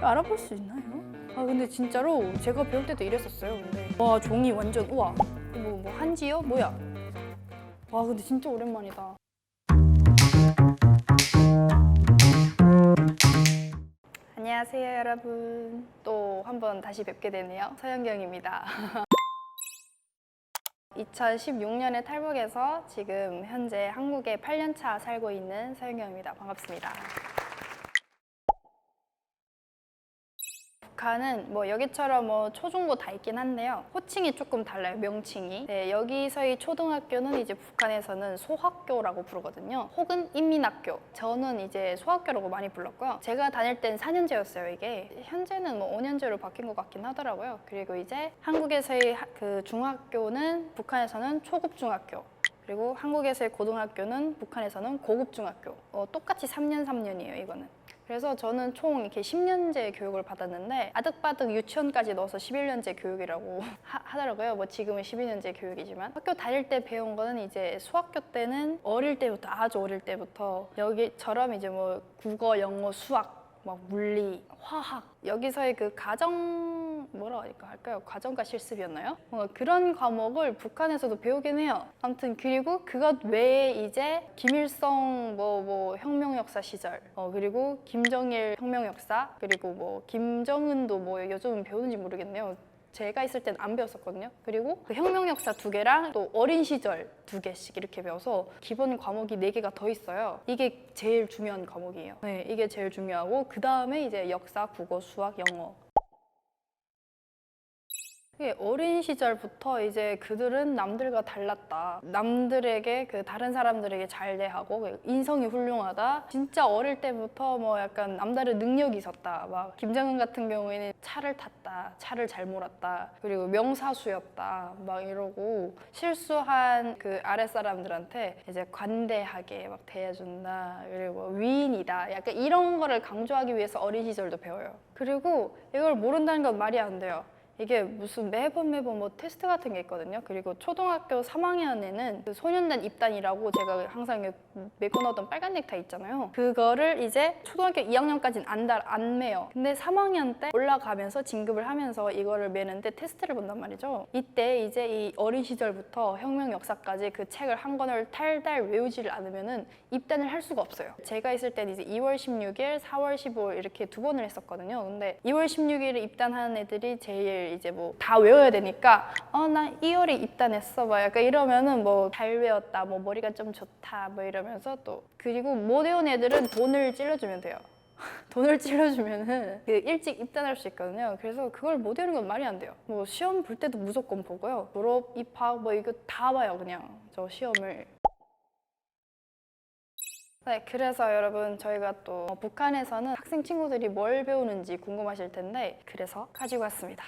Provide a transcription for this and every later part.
알아볼 수 있나요? 아 근데 진짜로 제가 배울 때도 이랬었어요. 근데 와 종이 완전 우와 뭐, 뭐 한지요? 뭐야? 와 근데 진짜 오랜만이다. 안녕하세요 여러분. 또 한 번 다시 뵙게 되네요. 서영경입니다. 2016년에 탈북해서 지금 현재 한국에 8년차 살고 있는 서영경입니다. 반갑습니다. 북한은 뭐 여기처럼 뭐 초중고 다 있긴 한데요. 호칭이 조금 달라요. 명칭이. 네, 여기서의 초등학교는 이제 북한에서는 소학교라고 부르거든요. 혹은 인민학교. 저는 이제 소학교라고 많이 불렀고요. 제가 다닐 땐 4년제였어요, 이게. 현재는 뭐 5년제로 바뀐 것 같긴 하더라고요. 그리고 이제 한국에서의 하- 그 중학교는 북한에서는 초급 중학교. 그리고 한국에서의 고등학교는 북한에서는 고급 중학교. 어, 똑같이 3년 3년이에요, 이거는. 그래서 저는 총 이렇게 10년제 교육을 받았는데 아득바득 유치원까지 넣어서 11년제 교육이라고 하, 하더라고요. 뭐 지금은 12년제 교육이지만 학교 다닐 때 배운 거는 이제 수학교 때는 어릴 때부터 아주 어릴 때부터 여기처럼 이제 뭐 국어, 영어, 수학 막 물리, 화학 여기서의 그 가정 뭐라 할까 할까요? 과정과 실습이었나요? 어, 그런 과목을 북한에서도 배우긴 해요. 아무튼 그리고 그것 외에 이제 김일성 뭐 뭐 혁명 역사 시절 어, 그리고 김정일 혁명 역사 그리고 뭐 김정은도 뭐 요즘은 배우는지 모르겠네요. 제가 있을 땐 안 배웠었거든요. 그리고 그 혁명 역사 두 개랑 또 어린 시절 두 개씩 이렇게 배워서 기본 과목이 네 개가 더 있어요. 이게 제일 중요한 과목이에요. 네, 이게 제일 중요하고 그 다음에 이제 역사, 국어, 수학, 영어. 어린 시절부터 이제 그들은 남들과 달랐다. 남들에게 그 다른 사람들에게 잘 대하고 그 인성이 훌륭하다. 진짜 어릴 때부터 뭐 약간 남다른 능력이 있었다. 막 김정은 같은 경우에는 차를 탔다. 차를 잘 몰았다. 그리고 명사수였다. 막 이러고 실수한 그 아랫 사람들한테 이제 관대하게 막 대해준다. 그리고 위인이다. 약간 이런 거를 강조하기 위해서 어린 시절도 배워요. 그리고 이걸 모른다는 건 말이 안 돼요. 이게 무슨 매번 매번 뭐 테스트 같은 게 있거든요. 그리고 초등학교 3학년에는 그 소년단 입단이라고 제가 항상 메고 나오던 빨간 넥타이 있잖아요. 그거를 이제 초등학교 2학년까지는 안, 달, 안 매요. 근데 3학년 때 올라가면서 진급을 하면서 이거를 매는데 테스트를 본단 말이죠. 이때 이제 이 어린 시절부터 혁명 역사까지 그 책을 한 권을 탈달 외우지를 않으면은 입단을 할 수가 없어요. 제가 있을 때는 이제 2월 16일, 4월 15일 이렇게 두 번을 했었거든요. 근데 2월 16일에 입단하는 애들이 제일 이제 뭐 다 외워야 되니까 어나 2월에 입단했어 막 약간 이러면은 뭐 잘 외웠다 뭐 머리가 좀 좋다 뭐 이러면서 또 그리고 못 외운 애들은 돈을 찔러주면 돼요. 돈을 찔러주면은 그 일찍 입단할 수 있거든요. 그래서 그걸 못 외우는 건 말이 안 돼요. 뭐 시험 볼 때도 무조건 보고요. 졸업, 입학 뭐 이거 다 봐요 그냥 저 시험을. 네, 그래서 여러분 저희가 또 북한에서는 학생 친구들이 뭘 배우는지 궁금하실 텐데 그래서 가지고 왔습니다.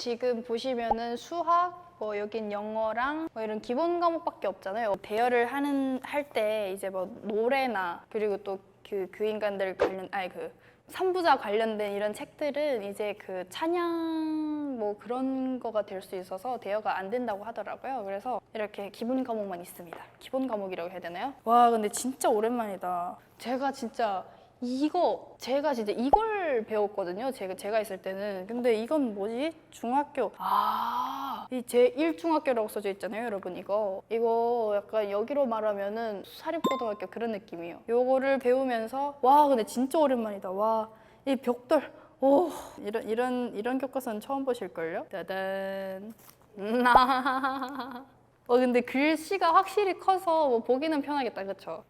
지금 보시면은 수학, 뭐 여긴 영어랑 뭐 이런 기본 과목밖에 없잖아요. 대여를 하는 할 때 이제 뭐 노래나 그리고 또그그 인간들 관련 아니 그 삼부자 관련된 이런 책들은 이제 그 찬양 뭐 그런 거가 될 수 있어서 대여가 안 된다고 하더라고요. 그래서 이렇게 기본 과목만 있습니다. 기본 과목이라고 해야 되나요? 와 근데 진짜 오랜만이다. 제가 진짜 이거 제가 진짜 이걸 배웠거든요. 제가 제가 있을 때는. 근데 이건 뭐지? 중학교. 아, 이제 1중학교라고 써져 있잖아요, 여러분. 이거. 이거 약간 여기로 말하면은 사립고등학교 그런 느낌이에요. 요거를 배우면서 와, 근데 진짜 오랜만이다. 와, 이 벽돌. 오, 이런 이런 이런 교과서는 처음 보실 걸요? 따단. 나. 어 근데 글씨가 확실히 커서 뭐 보기는 편하겠다, 그렇죠?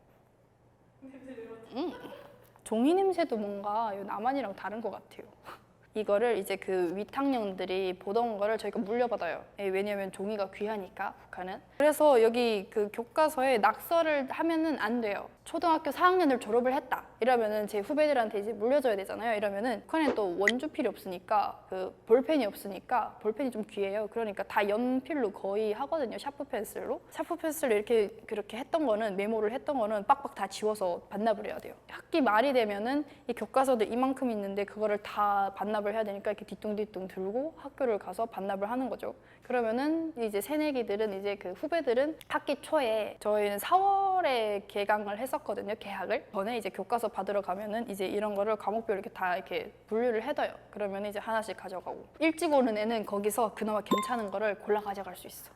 종이 냄새도 뭔가 이 남한이랑 다른 것 같아요. 이거를 이제 그 위탁령들이 보던 거를 저희가 물려받아요. 예, 왜냐면 종이가 귀하니까 북한은. 그래서 여기 그 교과서에 낙서를 하면은 안 돼요. 초등학교 4학년을 졸업을 했다. 이러면은 제 후배들한테 이제 물려줘야 되잖아요. 이러면은 북한엔 또 원주필이 없으니까 그 볼펜이 없으니까 볼펜이 좀 귀해요. 그러니까 다 연필로 거의 하거든요. 샤프 펜슬로. 샤프 펜슬로 이렇게 그렇게 했던 거는 메모를 했던 거는 빡빡 다 지워서 반납을 해야 돼요. 학기 말이 되면은 이 교과서도 이만큼 있는데 그거를 다 반납을 해야 되니까 이렇게 뒤뚱뒤뚱 들고 학교를 가서 반납을 하는 거죠. 그러면은 이제 새내기들은 이제 그 후배들은 학기 초에 저희는 4월 3월에 개강을 했었거든요, 개학을. 전에 이제 교과서 받으러 가면은 이제 이런 거를 과목별 이렇게 다 이렇게 분류를 해둬요. 그러면 이제 하나씩 가져가고. 일찍 오는 애는 거기서 그나마 괜찮은 거를 골라 가져갈 수 있어.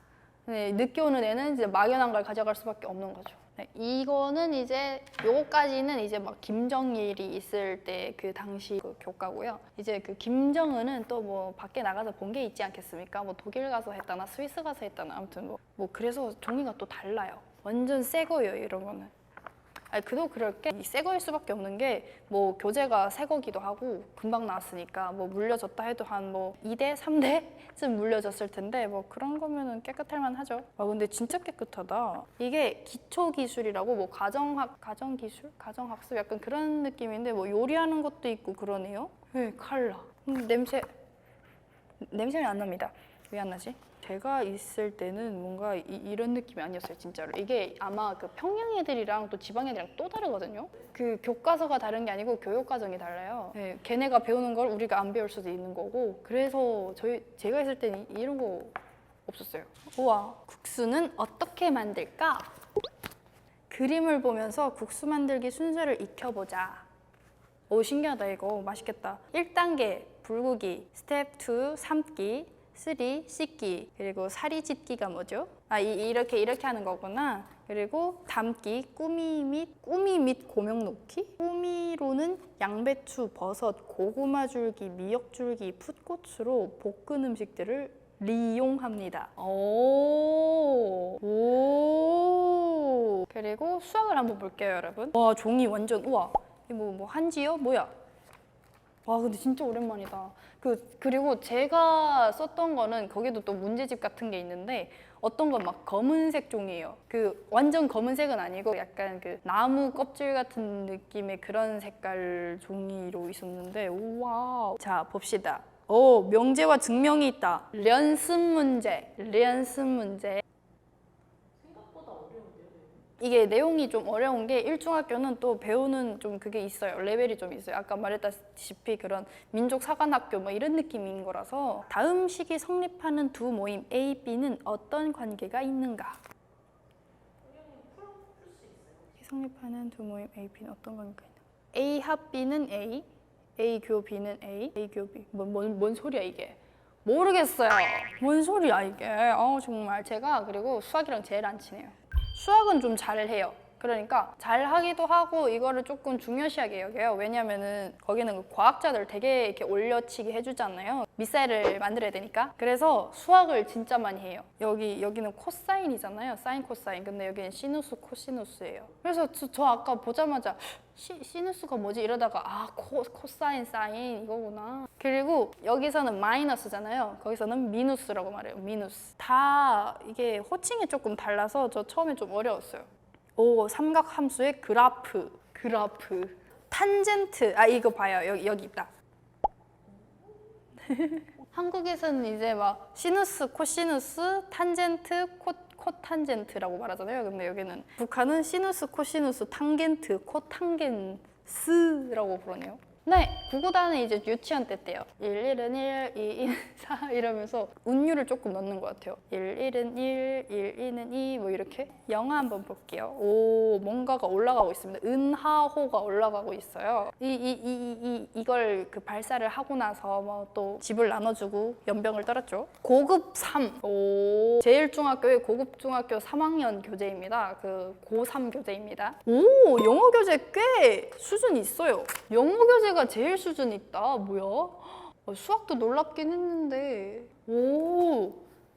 근데 늦게 오는 애는 이제 막연한 걸 가져갈 수밖에 없는 거죠. 네, 이거는 이제 요거까지는 이제 막 김정일이 있을 때 그 당시 그 교과고요. 이제 그 김정은은 또 뭐 밖에 나가서 본 게 있지 않겠습니까? 뭐 독일 가서 했다나 스위스 가서 했다나 아무튼 뭐, 뭐 그래서 종이가 또 달라요. 완전 새 거예요 이런 거는. 아니 그도 그럴 게 새 거일 수밖에 없는 게 뭐 교재가 새 거기도 하고 금방 나왔으니까 뭐 물려줬다 해도 한 뭐 2대 3대쯤 물려졌을 텐데 뭐 그런 거면은 깨끗할 만하죠. 아 근데 진짜 깨끗하다. 이게 기초 기술이라고 뭐 가정학 가정 기술 가정 학습 약간 그런 느낌인데 뭐 요리하는 것도 있고 그러네요. 네 칼라. 음, 냄새 냄새는 안 납니다. 왜 안 나지? 제가 있을 때는 뭔가 이, 런 느낌이 아니었어요, 진짜로. 이게 아마 그 평양 애들이랑 또 지방 애들이랑 또 다르거든요. 그 교과서가 다른 게 아니고 교육 과정이 달라요. 네, 걔네가 배우는 걸 우리가 안 배울 수도 있는 거고. 그래서 저희 제가 있을 때는 이런 거 없었어요. 우와, 국수는 어떻게 만들까? 그림을 보면서 국수 만들기 순서를 익혀보자. 오 신기하다 이거 맛있겠다 1단계 불고기 스텝 2 삶기 3 씻기 그리고 사리 찢기가 뭐죠? 아 이, 이렇게 이렇게 하는 거구나 그리고 담기 꾸미 및 꾸미 및 고명 놓기 꾸미로는 양배추 버섯 고구마 줄기 미역 줄기 풋고추로 볶은 음식들을 리용합니다 오, 오. 그리고 수학을 한번 볼게요 여러분 와 종이 완전 우와 이 뭐, 뭐 한지요? 뭐야? 와 근데 진짜 오랜만이다. 그 그리고 제가 썼던 거는 거기도 또 문제집 같은 게 있는데 어떤 건 막 검은색 종이에요. 그 완전 검은색은 아니고 약간 그 나무 껍질 같은 느낌의 그런 색깔 종이로 있었는데 우와. 자 봅시다. 오 명제와 증명이 있다. 연습 문제, 연습 문제. 이게 내용이 좀 어려운 게 일중학교는 또 배우는 좀 그게 있어요. 레벨이 좀 있어요. 아까 말했다시피 그런 민족 사관학교 뭐 이런 느낌인 거라서 다음 시기 성립하는 두 모임 A, B는 어떤 관계가 있는가? 성립하는 두 모임 A, B는 어떤 관계가 있는가? A 합 B는 A, A 교 B는 A, A 교 B. 뭔, 뭔, 뭔 소리야 이게? 모르겠어요. 뭔 소리야 이게? 어 정말 제가 그리고 수학이랑 제일 안 친해요. 수학은 좀 잘해요. 그러니까 잘 하기도 하고 이거를 조금 중요시하게 여겨요. 왜냐면은 거기는 그 과학자들 되게 이렇게 올려치기 해주잖아요. 미사일을 만들어야 되니까. 그래서 수학을 진짜 많이 해요. 여기 여기는 코사인이잖아요. 사인 코사인. 근데 여기는 시누스 코시누스예요. 그래서 저, 저 아까 보자마자 시, 시누스가 뭐지 이러다가 아 코, 코사인 사인 이거구나. 그리고 여기서는 마이너스잖아요. 거기서는 미누스라고 말해요. 미누스. 다 이게 호칭이 조금 달라서 저 처음에 좀 어려웠어요. 오 삼각 함수의 그래프. 그래프. 탄젠트. 아 이거 봐요. 여기 여기 있다. 한국에서는 이제 막 시누스 코시누스 탄젠트 코 코탄젠트라고 말하잖아요. 근데 여기는 북한은 시누스 코시누스 탄겐트 코탄겐스라고 부르네요 네, 구구단은 이제 유치원 때 때요. 1, 1은 1, 2, 2는 4 이러면서 운율을 조금 넣는 것 같아요. 1, 1은 1, 1, 2는 2, 뭐 이렇게. 영어 한번 볼게요. 오, 뭔가가 올라가고 있습니다. 은하호가 올라가고 있어요. 이, 이, 이, 이, 이, 이걸 그 발사를 하고 나서 뭐 또 집을 나눠주고 연병을 떨었죠. 고급 3. 오, 제일 중학교의 고급 중학교 3학년 교재입니다. 그 고3 교재입니다. 오, 영어 교재 꽤 수준 있어요. 영어 교재가 제일 수준 있다. 뭐야? 어, 수학도 놀랍긴 했는데. 오.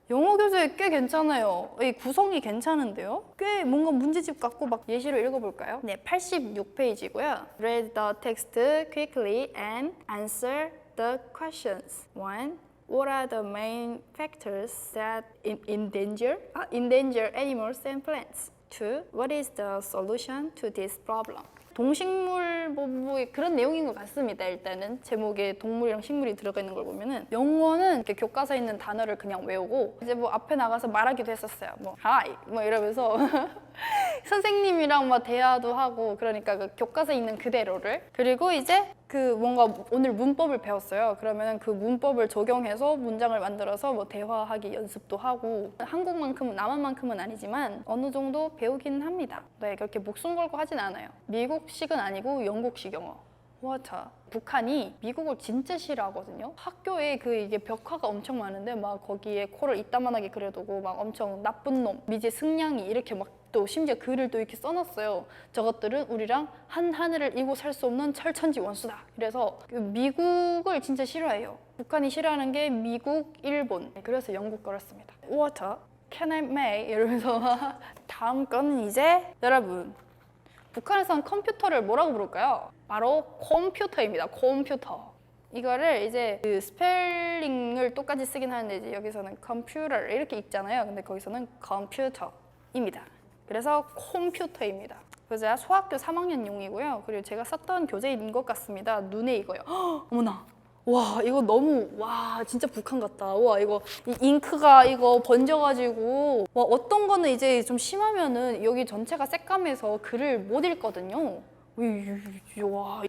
영어 교재 꽤 괜찮아요. 이 구성이 괜찮은데요? 꽤 뭔가 문제집 같고 막 예시로 읽어볼까요? 네, 86페이지고요. Read the text quickly and answer the questions. 1. What are the main factors that en- endanger, uh, endanger animals and plants? 2. What is the solution to this problem? 동식물 보부의 그런 내용인 것 같습니다. 일단은 제목에 동물이랑 식물이 들어가 있는 걸 보면은 영어는 이렇게 교과서에 있는 단어를 그냥 외우고 이제 뭐 앞에 나가서 말하기도 했었어요. 뭐 hi 뭐 이러면서 선생님이랑 막 대화도 하고 그러니까 그 교과서에 있는 그대로를 그리고 이제 그 뭔가 오늘 문법을 배웠어요. 그러면 그 문법을 적용해서 문장을 만들어서 뭐 대화하기 연습도 하고 한국만큼은 남한만큼은 아니지만 어느 정도 배우긴 합니다. 네 그렇게 목숨 걸고 하진 않아요. 미국식은 아니고 영국식 영어. 와차 북한이 미국을 진짜 싫어하거든요. 학교에 그 이게 벽화가 엄청 많은데 막 거기에 코를 이따만하게 그려두고 막 엄청 나쁜 놈, 미제 승냥이 이렇게 막 또 심지어 글을 또 이렇게 써놨어요. 저것들은 우리랑 한 하늘을 이고 살 수 없는 철천지 원수다. 그래서 그 미국을 진짜 싫어해요. 북한이 싫어하는 게 미국, 일본. 그래서 영국 걸었습니다. Water, can I may 이러면서 다음 거는 이제 여러분 북한에서는 컴퓨터를 뭐라고 부를까요? 바로 컴퓨터입니다. 컴퓨터. 이거를 이제 그 스펠링을 똑같이 쓰긴 하는데 여기서는 컴퓨터 이렇게 읽잖아요. 근데 거기서는 컴퓨터입니다. 그래서 컴퓨터입니다. 그래서 제가 소학교 3학년용이고요. 그리고 제가 썼던 교재인 것 같습니다. 눈에 익어요. 헉, 어머나. 와 이거 너무 와 진짜 북한 같다. 와 이거 이 잉크가 이거 번져가지고 와 어떤 거는 이제 좀 심하면은 여기 전체가 새까매서 글을 못 읽거든요. 와.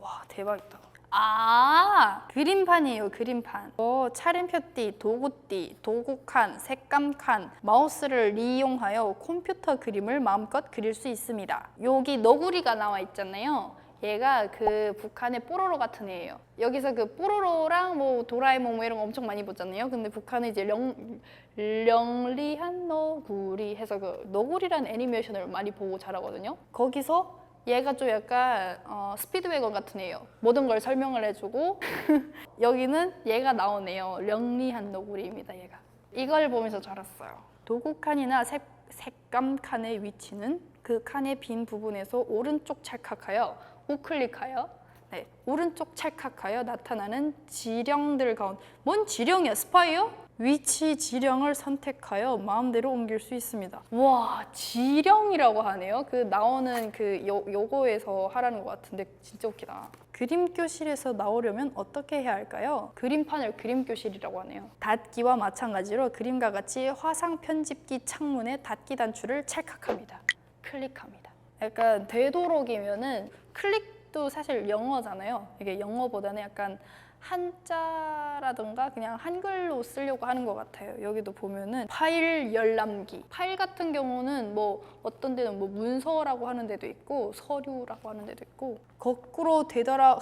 와 대박이다. 아 그림판이에요 그림판. 어, 차림표띠, 도구띠, 도구칸, 색감칸, 마우스를 이용하여 컴퓨터 그림을 마음껏 그릴 수 있습니다. 여기 너구리가 나와 있잖아요. 얘가 그 북한의 뽀로로 같은 애예요. 여기서 그 뽀로로랑 뭐 도라에몽 뭐 이런 거 엄청 많이 보잖아요. 근데 북한은 이제 령 령리한 너구리 해서 그 너구리라는 애니메이션을 많이 보고 자라거든요. 거기서 얘가 좀 약간 어, 스피드웨건 같은 애예요. 모든 걸 설명을 해주고 여기는 얘가 나오네요. 령리한 너구리입니다. 얘가 이걸 보면서 자랐어요. 도구 칸이나 색, 색감 칸의 위치는 그 칸의 빈 부분에서 오른쪽 찰칵하여 우클릭하여 네, 오른쪽 찰칵하여 나타나는 지령들 가운데 뭔 지령이야? 스파이요? 위치 지령을 선택하여 마음대로 옮길 수 있습니다. 와 지령이라고 하네요. 그 나오는 그 요, 요거에서 하라는 것 같은데 진짜 웃기다. 그림 교실에서 나오려면 어떻게 해야 할까요? 그림판을 그림 교실이라고 하네요. 닫기와 마찬가지로 그림과 같이 화상 편집기 창문의 닫기 단추를 찰칵합니다. 클릭합니다. 약간 되도록이면은 클릭 도 사실 영어잖아요. 이게 영어보다는 약간 한자라든가 그냥 한글로 쓰려고 하는 것 같아요. 여기도 보면은 파일 열람기. 파일 같은 경우는 뭐 어떤 데는 뭐 문서라고 하는 데도 있고 서류라고 하는 데도 있고 거꾸로 되돌아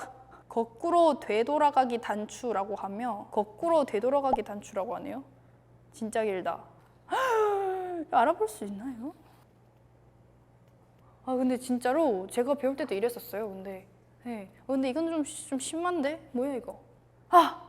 거꾸로 되돌아가기 단추라고 하며 거꾸로 되돌아가기 단추라고 하네요. 진짜 길다. 알아볼 수 있나요? 아 근데 진짜로 제가 배울 때도 이랬었어요. 근데 네. 어, 근데 이건 좀, 시- 좀 심한데 뭐야 이거? 아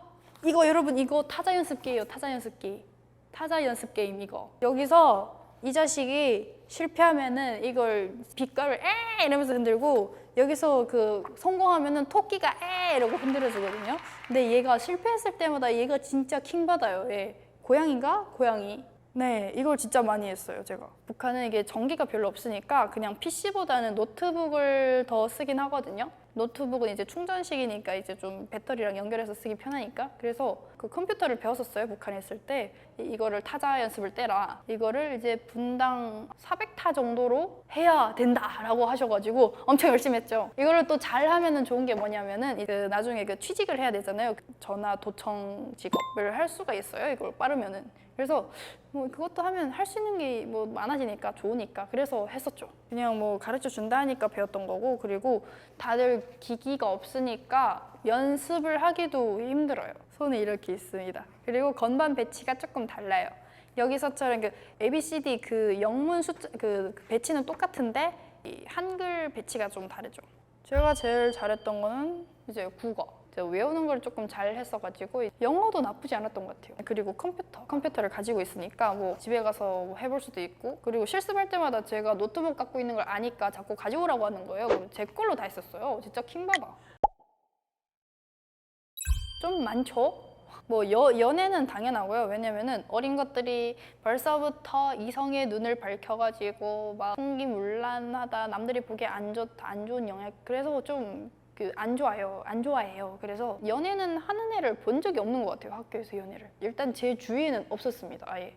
이거 여러분 이거 타자 연습기예요. 타자 연습기. 타자 연습 게임 이거. 여기서 이 자식이 실패하면은 이걸 빛깔을 에 이러면서 흔들고 여기서 그 성공하면은 토끼가 에 이러고 흔들어 주거든요. 근데 얘가 실패했을 때마다 얘가 진짜 킹 받아요. 얘 고양인가? 고양이. 네, 이걸 진짜 많이 했어요, 제가. 북한은 이게 전기가 별로 없으니까 그냥 PC보다는 노트북을 더 쓰긴 하거든요. 노트북은 이제 충전식이니까 이제 좀 배터리랑 연결해서 쓰기 편하니까. 그래서 그 컴퓨터를 배웠었어요, 북한에 있을 때. 이- 이거를 타자 연습을 때라. 이거를 이제 분당 400타 정도로 해야 된다라고 하셔가지고 엄청 열심히 했죠. 이거를 또 잘하면은 좋은 게 뭐냐면은 그 나중에 그 취직을 해야 되잖아요. 전화 도청 직업을 할 수가 있어요, 이걸 빠르면은. 그래서 뭐 그것도 하면 할 수 있는 게 뭐 많아지니까 좋으니까 그래서 했었죠. 그냥 뭐 가르쳐 준다 하니까 배웠던 거고 그리고 다들 기기가 없으니까 연습을 하기도 힘들어요. 손에 이렇게 있습니다. 그리고 건반 배치가 조금 달라요. 여기서처럼 그 ABCD 그 영문 숫자 그 배치는 똑같은데 이 한글 배치가 좀 다르죠. 제가 제일 잘했던 거는 이제 국어. 외우는 걸 조금 잘 했어가지고 영어도 나쁘지 않았던 것 같아요. 그리고 컴퓨터. 컴퓨터를 가지고 있으니까 뭐 집에 가서 뭐 해볼 수도 있고 그리고 실습할 때마다 제가 노트북 갖고 있는 걸 아니까 자꾸 가져오라고 하는 거예요. 그럼 제 걸로 다 했었어요. 진짜 킹받아. 좀 많죠? 뭐 여, 연애는 당연하고요. 왜냐면은 어린 것들이 벌써부터 이성의 눈을 밝혀가지고 막 풍기문란하다 남들이 보기에 안 좋다 안 좋은 영향 그래서 좀 그 안 좋아요 안 좋아해요. 그래서 연애는 하는 애를 본 적이 없는 것 같아요 학교에서 연애를 일단 제 주위에는 없었습니다 아예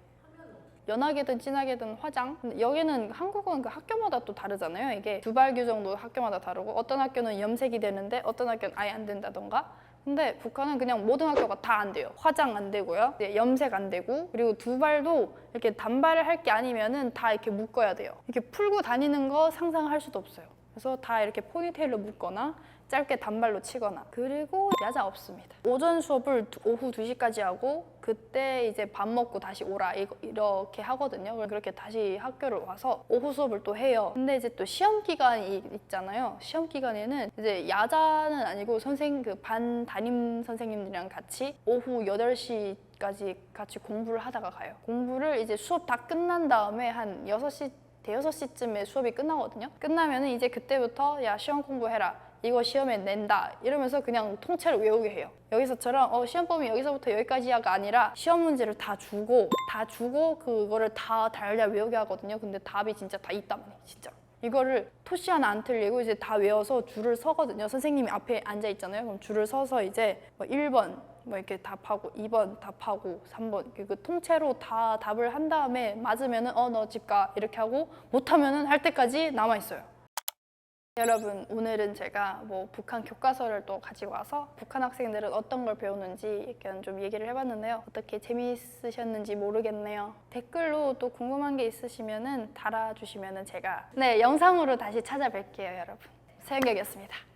연하게든 진하게든 화장. 여기는 한국은 그 학교마다 또 다르잖아요. 이게 두발 규정도 학교마다 다르고 어떤 학교는 염색이 되는데 어떤 학교는 아예 안 된다던가. 근데 북한은 그냥 모든 학교가 다 안 돼요. 화장 안 되고요. 염색 안 되고 그리고 두발도 이렇게 단발을 할 게 아니면은 다 이렇게 묶어야 돼요. 이렇게 풀고 다니는 거 상상할 수도 없어요. 그래서 다 이렇게 포니테일로 묶거나 짧게 단발로 치거나 그리고 야자 없습니다. 오전 수업을 두- 오후 2시까지 하고 그때 이제 밥 먹고 다시 오라 이렇게 하거든요. 그렇게 다시 학교를 와서 오후 수업을 또 해요. 근데 이제 또 시험 기간이 있잖아요. 시험 기간에는 이제 야자는 아니고 선생 그 반 담임 선생님들이랑 같이 오후 8시 까지 같이 공부를 하다가 가요. 공부를 이제 수업 다 끝난 다음에 한 6시 대여섯 시쯤에 수업이 끝나거든요. 끝나면은 이제 그때부터 야 시험 공부해라. 이거 시험에 낸다. 이러면서 그냥 통째로 외우게 해요. 여기서처럼 어 시험 범위 여기서부터 여기까지야가 아니라 시험 문제를 다 주고 다 주고 그거를 다 달달 외우게 하거든요. 근데 답이 진짜 다 말이에요. 진짜. 이거를 토시 하나 안 틀리고 이제 다 외워서 줄을 서거든요. 선생님이 앞에 앉아 있잖아요. 그럼 줄을 서서 이제 뭐 1번 뭐 이렇게 답하고 2번 답하고 3번 이렇게 그 통째로 다 답을 한 다음에 맞으면은 어 너 집가 이렇게 하고 못하면은 할 때까지 남아 있어요. 여러분 오늘은 제가 뭐 북한 교과서를 또 가지고 와서 북한 학생들은 어떤 걸 배우는지 약간 좀 얘기를 해봤는데요. 어떻게 재미있으셨는지 모르겠네요. 댓글로 또 궁금한 게 있으시면은 달아주시면은 제가 네 영상으로 다시 찾아뵐게요, 여러분. 서영격이었습니다.